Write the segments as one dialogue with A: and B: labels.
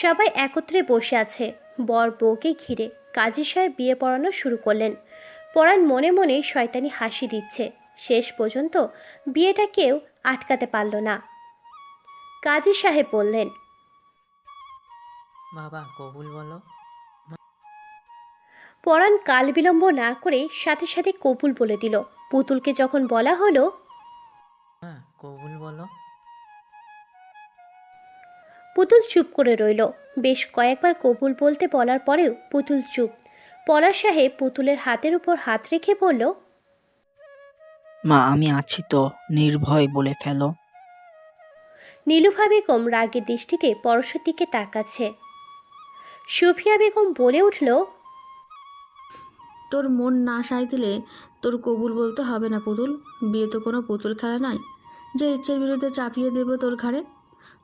A: সবাই একত্রে বসে আছে। বর বউকে ঘিরে কাজী সাহেব বিয়ে পড়ানো শুরু করলেন। পরাণ মনে মনে শয়তানি হাসি দিচ্ছে। শেষ পর্যন্ত বিয়েটা কেউ আটকাতে পারল না। কাজী সাহেব বললেন
B: বাবা কবুল বলো।
A: পরাণ কাল বিলম্ব না করে সাথে সাথে কবুল বলে দিল। পুতুলকে যখন বলা হলো
B: হ্যাঁ কবুল বলো।
A: পুতুল চুপ করে রইল। বেশ কয়েকবার কবুল বলতে বলার পরেও পুতুল চুপ। পলাশ সাহেব পুতুলের হাতের উপর হাত রেখে বলল
C: মা আমি আছি তো নির্ভয় বলে ফেলো।
A: নীলুফা বেগম রাগের দৃষ্টিতে পরশের দিকে তাকাচ্ছে। সুফিয়া বেগম বলে উঠল
D: তোর মন না সাই দিলে তোর কবুল বলতে হবে না পুতুল। বিয়ে তো কোনো পুতুল খেলা নয় যে ইচ্ছের বিরুদ্ধে চাপিয়ে দেব তোর ঘাড়ে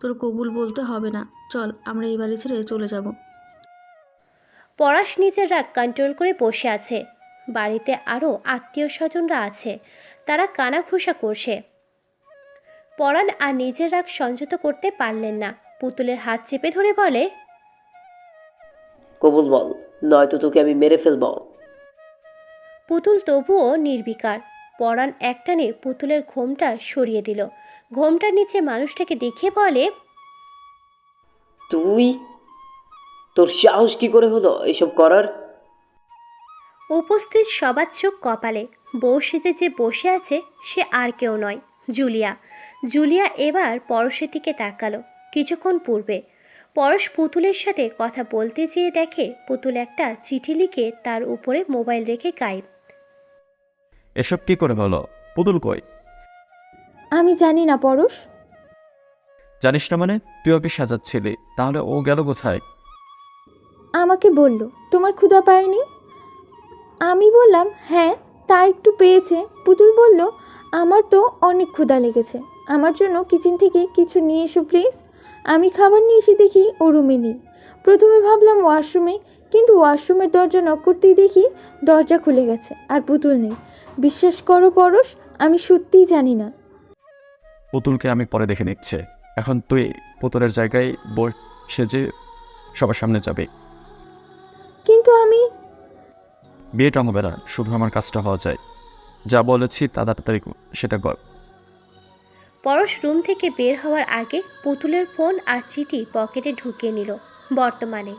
D: তোর কবুল বলতে হবে না। চল আমরা এই বাড়ি ছেড়ে চলে যাব।
A: পরাশ নিজের রাগ কন্ট্রোল করে বসে আছে। বাড়িতে আরও আত্মীয় স্বজনরা আছে। তারা কানাঘুষা করছে। পরাণ আর নিজের রাগ সংযত করতে পারলেন না। পুতুলের হাত চেপে ধরে বলে
E: কবুল বল নয়তো তোকে আমি মেরে ফেলব।
A: পুতুল তবুও নির্বিকার। পরাণ একটানে পুতুলের ঘোমটা সরিয়ে দিল। ঘোমটার নিচে মানুষটাকে দেখে বলে
E: তুই? তোর সাহস কি করে হলো এসব করার?
A: উপস্থিত সবার চোখ কপালে। বৌশিতে যে বসে আছে সে আর কেউ নয় জুলিয়া। জুলিয়া এবার পরশের দিকে তাকালো কিছুক্ষণ পূর্বে। পরশ পুতুলের সাথে কথা বলতে যেয়ে দেখে পুতুল একটা চিঠি লিখে তার উপরে মোবাইল রেখে গায়েব।
F: এসব কি করে হলো? পুতুল কই?
G: আমি জানি না পরশ।
F: জানিস না মানে? তুই ওকে সাজাচ্ছিলি তাহলে ও গেল কোথায়?
G: আমাকে বলল তোমার ক্ষুধা পায়নি? আমি বললাম হ্যাঁ তা একটু পেয়েছে। পুতুল বলল আমার তো অনেক ক্ষুধা লেগেছে। আমার জন্য কিচেন থেকে কিছু নিয়ে এসো প্লিজ। আমি খাবার নিয়ে এসে দেখি ও রুমে নেই। প্রথমে ভাবলাম ওয়াশরুমে কিন্তু ওয়াশরুমের দরজা নক করতেই দেখি দরজা খুলে গেছে আর পুতুল নেই। বিশ্বাস করো পরশ আমি সত্যিই জানি না।
F: পুতুলকে আমি পরে দেখে নিচ্ছে। এখন তুই পুতুলের জায়গায় বই সেজে সবার সামনে যাবে।
G: কিন্তু আমি
F: বিয়েটা হবে না শুধু আমার কাজটা হওয়া যায়। যা বলেছি তা তাড়াতাড়ি সেটা কর।
A: পরশ রুম থেকে বের হওয়ার আগে পুতুলের ফোন আর চিঠি পকেটে ঢুকিয়ে নিল বর্তমানে।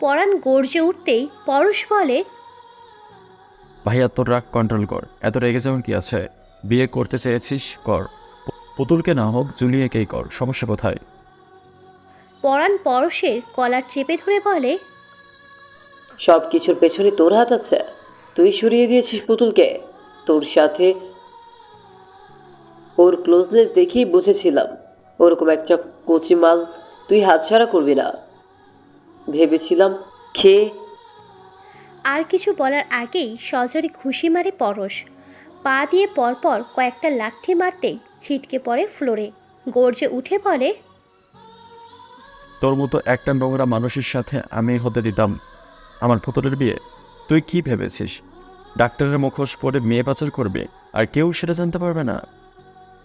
A: পরাণ গর্জে উঠতেই পরশ বলে
F: ভাইয়া তোর রাগ কন্ট্রোল কর। এত রেগে যেমন কি আছে? বিয়ে করতে চেয়েছিস? কর। পুতুলকে না হোক জুলিয়েকেই কর সমস্যা কোথায়?
A: পরাণ পরশের কলার চেপে ধরে বলে
E: সব কিছুর পেছনে তোর হাত আছে। তুই সরিয়ে দিয়েছিস পুতুলকে। তোর সাথে ওর ক্লোজনেস দেখেই বুঝেছিলাম। ওরকম একটা কচি মাল তুই হাতছাড়া করবি না। ভেবেছিলাম খেয়ে
A: আর কিছু বলার আগেই সজরে ঘুষি মারে পরশ। পা দিয়ে পরপর কয়েকটা লাঠি মারতেই ছিটকে পড়ে ফ্লোরে। গর্জে উঠে বলে
F: তোর মতো একটা নোংরা মানুষের সাথে আমি হতে দিতাম। আমার পুতুলের বিয়ে। তুই কি ভেবেছিস? ডাক্তারের মুখোশ পরে মেয়ে পাচার করবে আর কেউ সেটা জানতে পারবে না?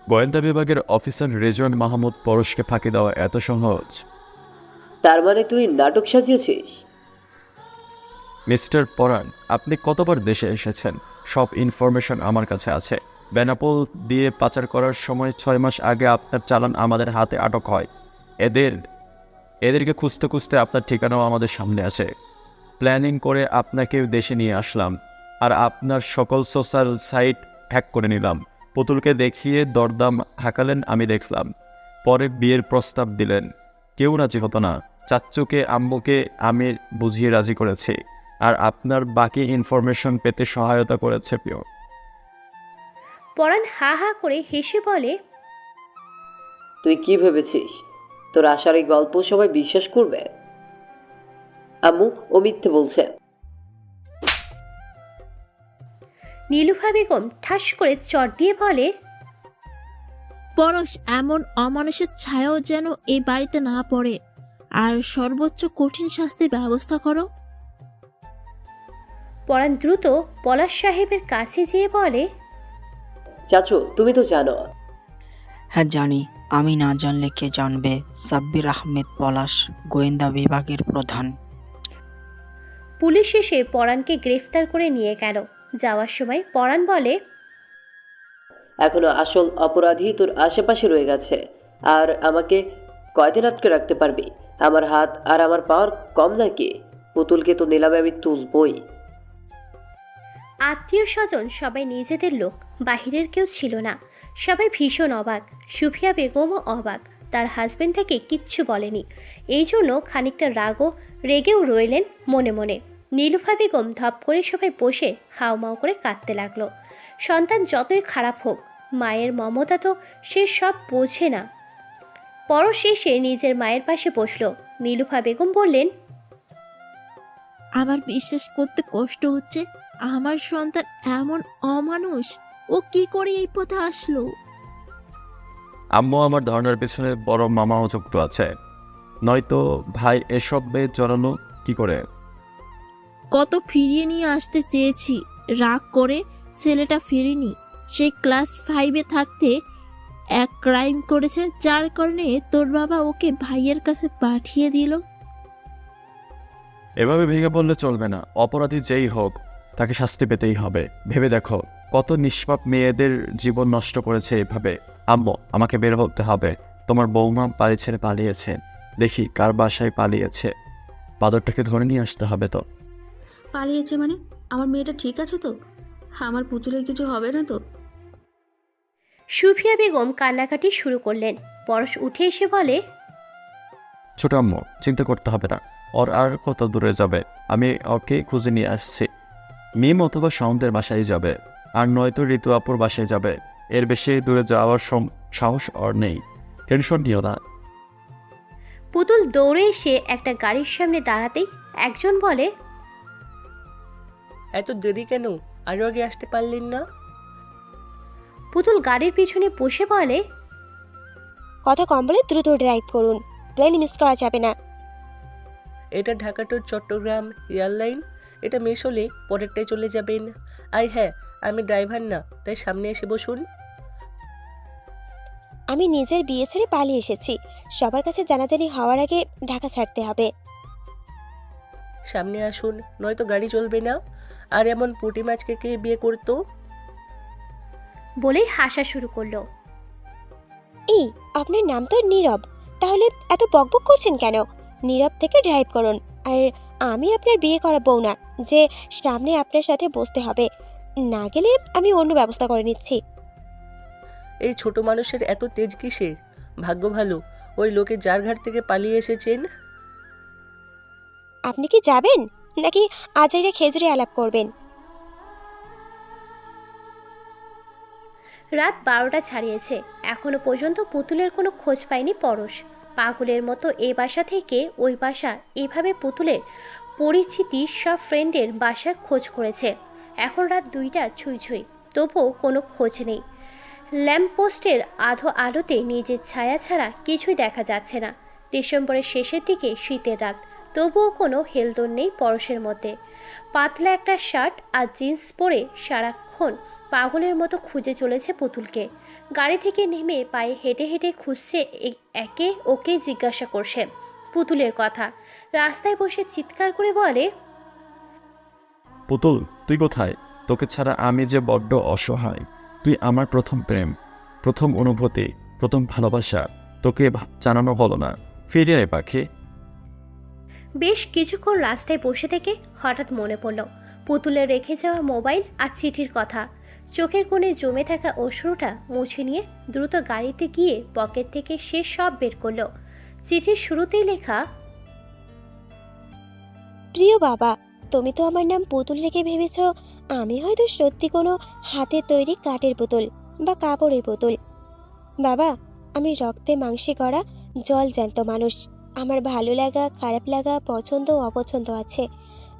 F: গোয়েন্দা বিভাগের অফিসার রেজওয়ান মাহমুদ পরশকে ফাঁকি দেওয়া এত সহজ।
E: তার মানে তুই নাটক সাজিয়েছিস?
F: মিস্টার পরাণ আপনি কতবার দেশে এসেছেন? সব ইনফরমেশন আমার কাছে আছে। বেনাপোল দিয়ে পাচার করার সময় ছয় মাস আগে আপনার চালান আমাদের হাতে আটক হয়। এদের, এদেরকে খুঁজতে খুঁজতে আপনার ঠিকানাও আমাদের সামনে আছে। প্ল্যানিং করে আপনাকে দেশে নিয়ে আসলাম আর আপনার সকল সোশ্যাল সাইট হ্যাক করে নিলাম। পুতুলকে দেখিয়ে দরদাম হাঁকালেন আমি দেখলাম। পরে বিয়ের প্রস্তাব দিলেন। কেউ রাজি হতো না। চাচ্চুকে, আম্মুকে আমি বুঝিয়ে রাজি করেছি। আর আপনার বাকি ইনফরমেশন পেতে সহায়তা করেছে পিও
A: পরাণ হা হা করে হেসে বলে
E: তুই কি ভেবেছিস? তোর আশার এই গল্প সবাই বিশ্বাস করবে? আম্মু ও মিথ্যে বলছে।
A: নীলুফা বেগম ঠাস করে চট দিয়ে বলে
H: পরশ এমন অমানুষের ছায়াও যেন এই বাড়িতে না পড়ে। আর সর্বোচ্চ কঠিন শাস্তির ব্যবস্থা করো।
A: পরাণ দ্রুত পলাশ সাহেবের কাছে যেয়ে বলে
E: চাচু তুমি তো জানো।
C: হ্যাঁ জানি। আমি না জানলে কে জানবে? সাব্বির আহমেদ পলাশ গোয়েন্দা বিভাগের প্রধান।
A: পুলিশ এসে পরাণকে গ্রেফতার করে নিয়ে গেল। যাওয়ার সময় পরাণ বলে
E: এখনও আসল অপরাধী তোর আশেপাশে রয়ে গেছে। আর আমাকে কয়দিন আটকে রাখতে পারবি? আমার হাত আর আমার পাওয়ার কম নাকি? পুতুলকে তো নিলামে আমি তুলবই।
A: আত্মীয় স্বজন সবাই নিজেদের লোক, বাহিরের কেউ ছিল না। সবাই ভীষণ অবাক। সুফিয়া বেগমও অবাক। তার হাজবেন্ড তাকে কিচ্ছু বলেনি। এই জন্য খানিকটা রাগও, রেগেও রইলেন মনে মনে। নীলুফা বেগম ধপ করে সবাই বসে হাওমাও করে কাঁদতে লাগল। সন্তান যতই খারাপ হোক, মায়ের মমতা তো সে সব বোঝে না। পরশ এসে নিজের মায়ের পাশে বসল। নীলুফা বেগম বললেন,
H: আমার বিশ্বাস করতে কষ্ট হচ্ছে। আমার সন্তান এমন অমানুষ ও কি করে এই পথে আসলো?
F: আম্মু আমার ধারণার পেছনে বড় মামাও যুক্ত আছে। নয়তো ভাই এসব বে জড়ানো কি করে?
H: কত ফিরিয়ে নিয়ে আসতে চেয়েছি। রাগ করে ছেলেটা ফেরেনি। সে ক্লাস ফাইভে থাকতে এক ক্রাইম করেছে যার কারণে তোর বাবা ওকে ভাইয়ের কাছে পাঠিয়ে দিল।
F: এভাবে ভেঙে বললে চলবে না। অপরাধী যেই হোক তাকে শাস্তি পেতেই হবে। ভেবে দেখো কত নিষ্পাপ মেয়েদের জীবন নষ্ট করেছে এভাবে। আম্মু আমাকে বের হতে হবে। তোমার বৌমা বাড়ি ছেড়ে পালিয়েছে। দেখি কার বাসায় পালিয়েছে। বাদরটাকে ধরে নিয়ে আসতে হবে তো।
D: পালিয়েছে মানে? আমার মেয়েটা ঠিক আছে তো? আমার পুতুলের কিছু হবে না তো?
A: সুফিয়া বেগম কান্নাকাটি শুরু করলেন। পরশ উঠে এসে বলে
F: ছোট আম্মু চিন্তা করতে হবে না। ওর আর কত দূরে যাবে? আমি ওকে খুঁজে নিয়ে আসছি। মিম অথবা সাউন্ডের বাসায় যাবে আর নয়তো ঋতু আপুর বাসায় যাবে। এর বেশি দূরে যাওয়ার সম- সাহস আর নেই। টেনশন নিও না।
A: পুতুল দৌড়ে এসে একটা গাড়ির সামনে দাঁড়াতেই একজন বলে
I: এত দেরি কেন? আরও আগে আসতে পারলেন না?
A: পুতুল গাড়ির পিছনে বসে বলে
J: কথা কম বলে দ্রুত ড্রাইভ করুন। প্লেন মিস করা যাবে না।
I: এটা ঢাকা টু চট্টগ্রাম এয়ারলাইন এটা মিস হলে পরেরটায় চলে যাবেন। আর হ্যাঁ আমি ড্রাইভার না তাই সামনে এসে বসুন।
J: আমি নিজের বিয়ে ছেড়ে পালিয়ে এসেছি। সবার কাছে জানাজানি হওয়ার আগে ঢাকা ছাড়তে হবে।
I: সামনে আসুন নয়তো গাড়ি চলবে না। আর এমন পুঁটি মাছকে কে বিয়ে করতো?
A: বলেই হাসা শুরু করল।
J: এই আপনার নাম তো নীরব। তাহলে এত বকবক করছেন কেন? নীরব থেকে ড্রাইভ করুন। আর আমি আপনার বিয়ে করা বউ না যে সামনে আপনার সাথে বসতে হবে। না গেলে আমি অন্য ব্যবস্থা করে নিচ্ছি।
I: এই ছোট মানুষের এত তেজ কিসের? ভাগ্য ভালো ওই লোকে যার ঘাট থেকে পালিয়ে এসেছেন।
J: আপনি কি যাবেন? নাকি আজাইরা খেজুরে আলাপ করবেন?
A: রাত বারোটা ছাড়িয়েছে এখনও পর্যন্ত পুতুলের কোনো খোঁজ পায়নি পরশ। পাগলের মতো এ বাসা থেকে ওই বাসা। এভাবে পুতুলের পরিচিতি সব ফ্রেন্ডের বাসা খোঁজ করেছে। এখন রাত দুইটা ছুঁই ছুঁই। তবুও কোনো খোঁজ নেই। ল্যাম্পপোস্টের আধো আলোতে নিজের ছায়া ছাড়া কিছুই দেখা যাচ্ছে না। ডিসেম্বরের শেষের দিকে শীতের রাত। তবুও কোনো হেলদোল নেই পরশের মধ্যে। পাতলা একটা শার্ট আর জিন্স পরে সারাক্ষণ পাগলের মতো খুঁজে চলেছে পুতুলকে। গাড়ি থেকে নেমে পায়ে হেঁটে হেঁটে খুঁজছে একে ওকে জিজ্ঞাসা করছে। পুতুলের কথা। রাস্তায় বসে চিৎকার করে বলে
F: পুতুল তুই কোথায়? তোকে ছাড়া আমি যে বড্ড অসহায়। তুই আমার প্রথম প্রেম প্রথম অনুভূতি প্রথম ভালোবাসা। তোকে জানানো হলো না। ফিরে আয় পাখি।
A: বেশ কিছুক্ষণ রাস্তায় বসে থেকে হঠাৎ মনে পড়ল পুতুলের রেখে যাওয়া মোবাইল আর চিঠির কথা। চোখের কোণে জমে থাকা অশ্রুটা মুছে নিয়ে দ্রুত গাড়িতে গিয়ে পকেট থেকে সে সব বের করল। চিঠির শুরুতেই লেখা,
J: প্রিয় বাবা, তুমি তো আমার নাম পুতুল রেখে ভেবেছ। আমি হয়তো সত্যি কোনো হাতে তৈরি কাঠের পুতুল বা কাপড়ের পুতুল। বাবা, আমি রক্তে মাংসে করা জল জ্যান্ত মানুষ। আমার ভালো লাগা, খারাপ লাগা, পছন্দ অপছন্দ আছে।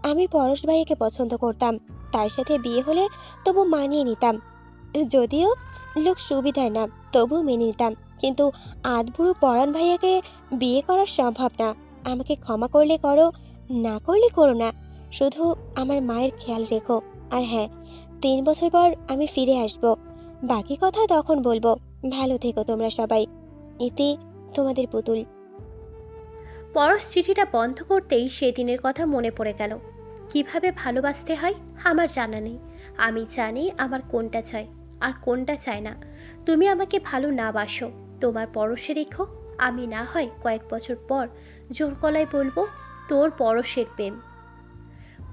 J: আমি পরশ ভাইকে পছন্দ করতাম। তার সাথে বিয়ে হলে তবু মানিয়ে নিতাম। যদিও লোক সুবিধার না, তবু মেনে নিতাম। কিন্তু আধবুড়ো পরাণ ভাইয়াকে বিয়ে করা সম্ভব না। আমাকে ক্ষমা করলে করো, না করলে করো না। শুধু আমার মায়ের খেয়াল রেখো। আর হ্যাঁ তিন বছর পর আমি ফিরে আসব। বাকি কথা তখন বলব। ভালো থেকো তোমরা সবাই। এতে তোমাদের পুতুল।
A: পরশ চিঠিটা বন্ধ করতেই সেদিনের কথা মনে পড়ে গেল। কীভাবে ভালোবাসতে হয় আমার জানা নেই। আমি জানি আমার কোনটা চাই আর কোনটা চাই না। তুমি আমাকে ভালো না বাসো। তোমার পরশে রেখো। আমি না হয় কয়েক বছর পর জোর গলায় বলব, তোর পরশের প্রেম।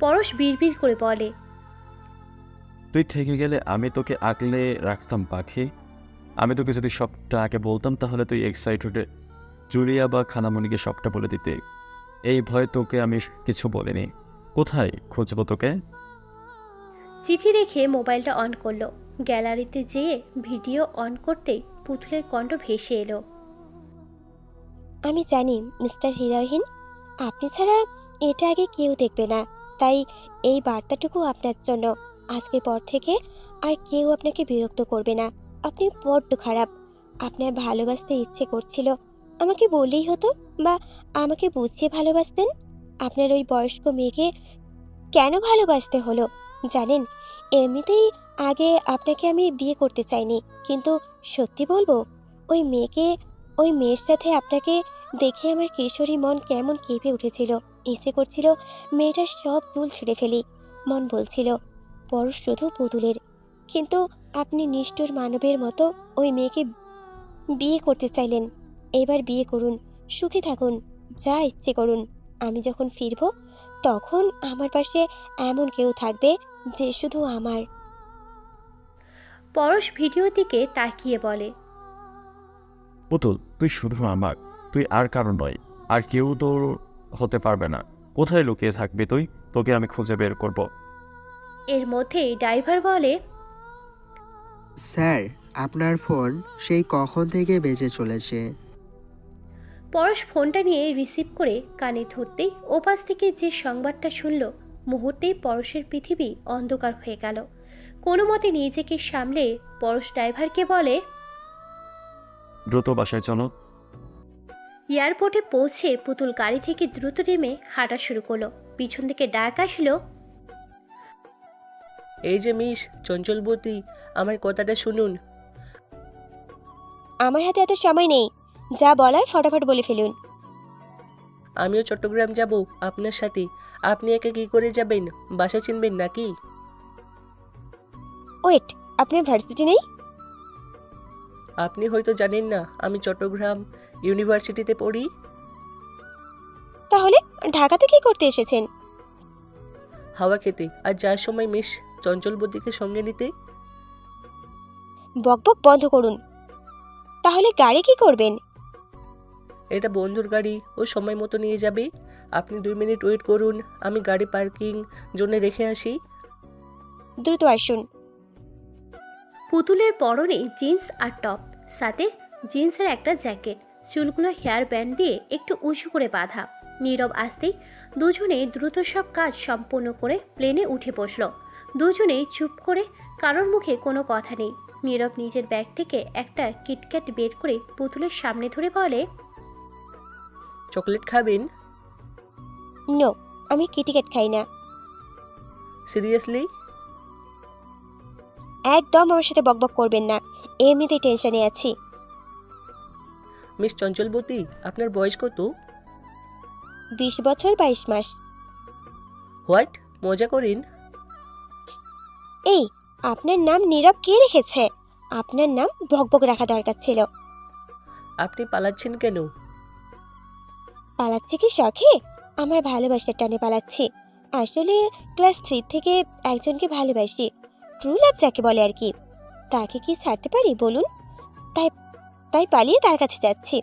A: পরশ বিড়বিড় করে বলে,
F: তুই থেকে গেলে আমি তোকে আগলে রাখতাম, পাখি। আমি তোকে যদি সবটা আগে বলতাম, তাহলে তুই এক্সাইটেডে, জুলিয়া বা খানামণিকে সবটা বলে দিতে। এই ভয়ে তোকে আমি কিছু বলিনি। কোথায় খুঁজবো তোকে?
A: চিঠি রেখে মোবাইলটা অন করল। গ্যালারিতে যেয়ে ভিডিও অন করতেই পুতুলের কণ্ঠ ভেসে এলো।
J: আমি জানি মিস্টার হৃদয়হীন আপনি ছাড়া এটা আগে কেউ দেখবে না। তাই এই বার্তাটুকু আপনার জন্য। আজকের পর থেকে আর কেউ আপনাকে বিরক্ত করবে না। আপনি বড্ড খারাপ। আপনার ভালোবাসতে ইচ্ছে করছিল। আমাকে বললেই হতো বা আমাকে বুঝিয়ে ভালোবাসতেন। আপনার ওই বয়স্ক মেয়েকে কেন ভালোবাসতে হলো? জানেন, এমনিতেই আগে আপনাকে আমি বিয়ে করতে চাইনি, কিন্তু সত্যি বলব, ওই মেয়েকে, ওই মেয়ের সাথে আপনাকে দেখে আমার কিশোরী মন কেমন কেঁপে উঠেছিল। ইচ্ছে করছিল মেয়েটার সব চুল ছিঁড়ে ফেলি। মন বলছিল পর শুধু পুতুলের। কিন্তু আপনি নিষ্ঠুর মানবের মতো ওই মেয়েকে বিয়ে করতে চাইলেন। এবার বিয়ে করুন, সুখে থাকুন, যা ইচ্ছে করুন। আমি যখন ফিরব তখন আমার পাশে এমন কেউ থাকবে যে শুধু আমার।
A: পরশ ভিডিও দিকে তাকিয়ে বলে
F: পুতুল তুই শুধু আমার তুই আর কারও নয় আর কেউ তোর হতে পারবে না। কোথায় লুকিয়ে থাকবি তুই? তোকে আমি খুঁজে বের করব।
A: এর মধ্যেই ড্রাইভার বলে
K: স্যার আপনার ফোন সেই কখন থেকে বেজে চলেছে?
A: পরশ ফোনটা নিয়ে রিসিভ করে কানে ধরতেই ওপাশ থেকে যে সংবাদটা শুনল মুহূর্তেই পরশের পৃথিবী অন্ধকার হয়ে গেল। কোনো মতে নিজেকে সামলে পরশ ড্রাইভারকে বলে
F: দ্রুত বাসায় চলো।
A: এয়ারপোর্টে পৌঁছে পুতুল গাড়ি থেকে দ্রুত নেমে হাঁটা শুরু করল। পিছন থেকে ডাক আসলো
I: এই যে মিস চঞ্চলবতী আমার কথাটা শুনুন।
J: আমার হাতে এত সময় নেই। যা বলার ফটাফট বলে ফেলুন।
I: আমিও চট্টগ্রাম যাব আপনার সাথে। আপনি একা কি করে যাবেন? বাসা চিনবেন নাকি?
J: ওয়েট আপনার ভার্সিটি নেই?
I: আপনি হয়তো জানেন না আমি চট্টগ্রাম ইউনিভার্সিটিতে পড়ি।
J: তাহলে ঢাকাতে কি করতে এসেছেন?
I: হাওয়া খেতে আর যার সময় মিস চঞ্চলবতীকে সঙ্গে নিতে।
J: বকবক বন্ধ করুন। তাহলে গাড়ি কি করবেন?
I: এটা বন্ধুর গাড়ি, ও সময় মতো নিয়ে যাবে। আপনি দুই মিনিট ওয়েট করুন, আমি গাড়ি পার্কিং জন্য রেখে আসি।
J: দ্রুত আসুন।
A: পুতুলের পরনে জিন্স আর টপ, সাথে জিন্সের একটা জ্যাকেট, চুলগুলো হেয়ার ব্যান্ড দিয়ে একটু উঁচু করে বাঁধা। নীরব আসতেই দুজনেই দ্রুত সব কাজ সম্পূর্ণ করে প্লেনে উঠে বসল। দুজনেই চুপ করে কারোর মুখে কোনো কথা নেই। নীরব নিজের ব্যাগ থেকে একটা কিটক্যাট বের করে পুতুলের সামনে ধরে বলে
I: চকলেট খাবেন?
J: নো আমি কিটিকেট খাই না।
I: সিরিয়াসলি
J: একদম আমার সাথে বকবক করবেন না। এমনিতেই টেনশনে আছি।
I: মিস চঞ্চলবতী আপনার বয়স কত?
J: বিশ বছর বাইশ মাস।
I: হোয়াট? মজা করেন?
J: এই আপনার নাম নীরব কে রেখেছে? আপনার নাম ভকভক রাখা দরকার ছিল।
I: আপনি পালাচ্ছেন কেন?
J: পালাচ্ছি কি শখে? আমার ভালোবাসার টানে পালাচ্ছি। আসলে ক্লাস থ্রি থেকে একজনকে ভালোবাসি। ট্রু লাভ যাকে বলে আর কি। তাকে কি ছাড়তে পারি বলুন? তাই তাই পালিয়ে তার কাছে যাচ্ছি।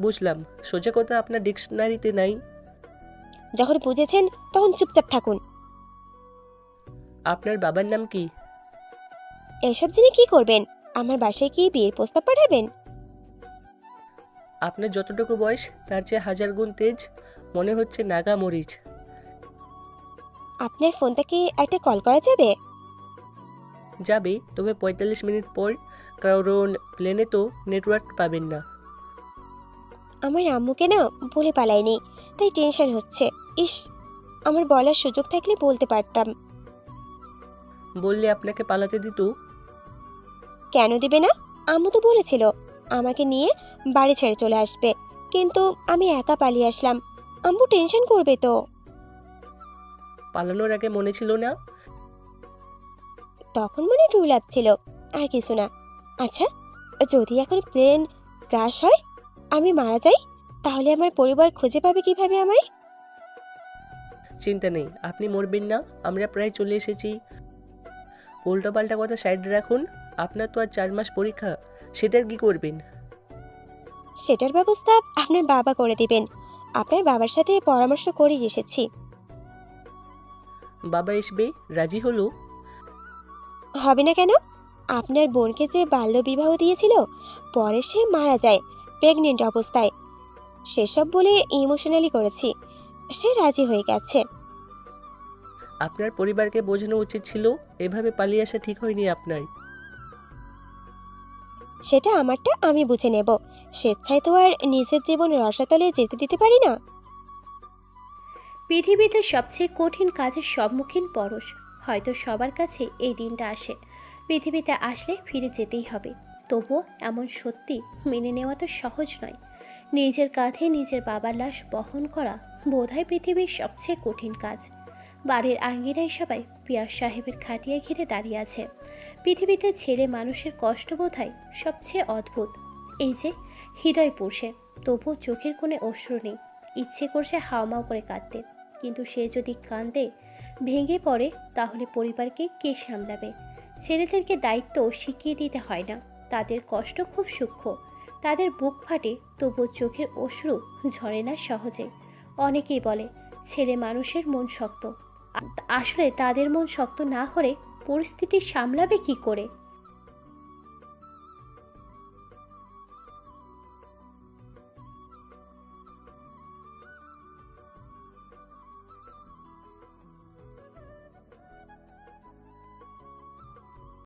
I: বুঝলাম। সোজা কথা আপনার ডিকশনারিতে নাই।
J: যখন বুঝেছেন তখন চুপচাপ থাকুন।
I: আপনার বাবার নাম কি?
J: এসব জেনে কি করবেন? আমার বাসায় কি বিয়ের প্রস্তাব পাঠাবেন?
I: আপনার যতটুকু বয়স তার চেয়ে হাজার গুণ তেজ মনে হচ্ছে নাগা মরিচ।
J: আপনার ফোনটা কি একটা কল করা যাবে?
I: যাবে তবে পঁয়তাল্লিশ মিনিট পর কারণ প্লেনে তো নেটওয়ার্ক পাবেন না।
J: আমার আম্মুকে না বলে পালাইনি তাই টেনশন হচ্ছে। ইস আমার বলার সুযোগ থাকলে বলতে পারতাম।
I: বললে আপনাকে পালাতে দিত?
J: কেন দিবে না? আম্মু তো বলেছিল। আমাকে নিয়ে বাড়ি ছেড়ে চলে আসবে। কিন্তু আমি একা পালিয়ে আসলাম। আম্মু টেনশন করবে তো।
I: পালানোর আগে মনে ছিল না?
J: তখন মনে ট্রু লাভ ছিল। আর কিছু না। আচ্ছা যদি এখন প্লেন ক্রাশ হয় আমি মারা যাই তাহলে আমার পরিবার খুঁজে পাবে কীভাবে আমায়?
I: চিন্তা নেই আপনি মরবেন না আমরা প্রায় চলে এসেছি। উল্টোপাল্টা কথা সাইডে রাখুন আপনার তো আর চার মাস পরীক্ষা। সেটার কি করবেন?
J: সেটার ব্যবস্থা আপনার বাবা করে দিবেন। আপনার বাবার সাথে পরামর্শ করেই এসেছি।
I: বাবা আসবে রাজি হলো?
J: হবে না কেন? আপনার বোনকে যে বাল্যবিবাহ দিয়েছিল পরে সে মারা যায় প্রেগনেন্ট অবস্থায়। সেসব বলে ইমোশনালি করেছি। সে রাজি হয়ে গেছে।
I: আপনার পরিবারকে বোঝানো উচিত ছিল? এভাবে পালিয়ে আসা ঠিক হয়নি আপনার।
J: সেটা আমারটা আমি বুঝে নেব। স্বেচ্ছায় তো আর নিজের জীবন রসাতলে যেতে দিতে পারি না।
A: পৃথিবীতে সবচেয়ে কঠিন কাজের সম্মুখীন পরশ। হয়তো সবার কাছে এই দিনটা আসে। পৃথিবীতে আসলে ফিরে যেতেই হবে। তবুও এমন সত্যি মেনে নেওয়া তো সহজ নয়। নিজের কাঁধে নিজের বাবার লাশ বহন করা বোধহয় পৃথিবীর সবচেয়ে কঠিন কাজ। বাড়ির আঙ্গিনায় সবাই পিয়াস সাহেবের খাটিয়া ঘিরে দাঁড়িয়ে আছে। পৃথিবীতে ছেলে মানুষের কষ্ট বোধহয় সবচেয়ে অদ্ভুত। এই যে, হৃদয় পুষে তবুও চোখের কোণে অশ্রু নেই। ইচ্ছে করছে হাওমাও করে কাঁদতে। কিন্তু সে যদি কাঁদে, ভেঙে পড়ে, তাহলে পরিবারকে কে সামলাবে? ছেলেদেরকে দায়িত্ব শিখিয়ে দিতে হয় না। তাদের কষ্ট খুব সূক্ষ্ম। তাদের বুক ফাটে, তবুও চোখের অশ্রু ঝরে না সহজে। অনেকেই বলে, ছেলে মানুষের মন শক্ত। আসলে তাদের মন শক্ত না হলে পরিস্থিতি সামলাবে কি করে?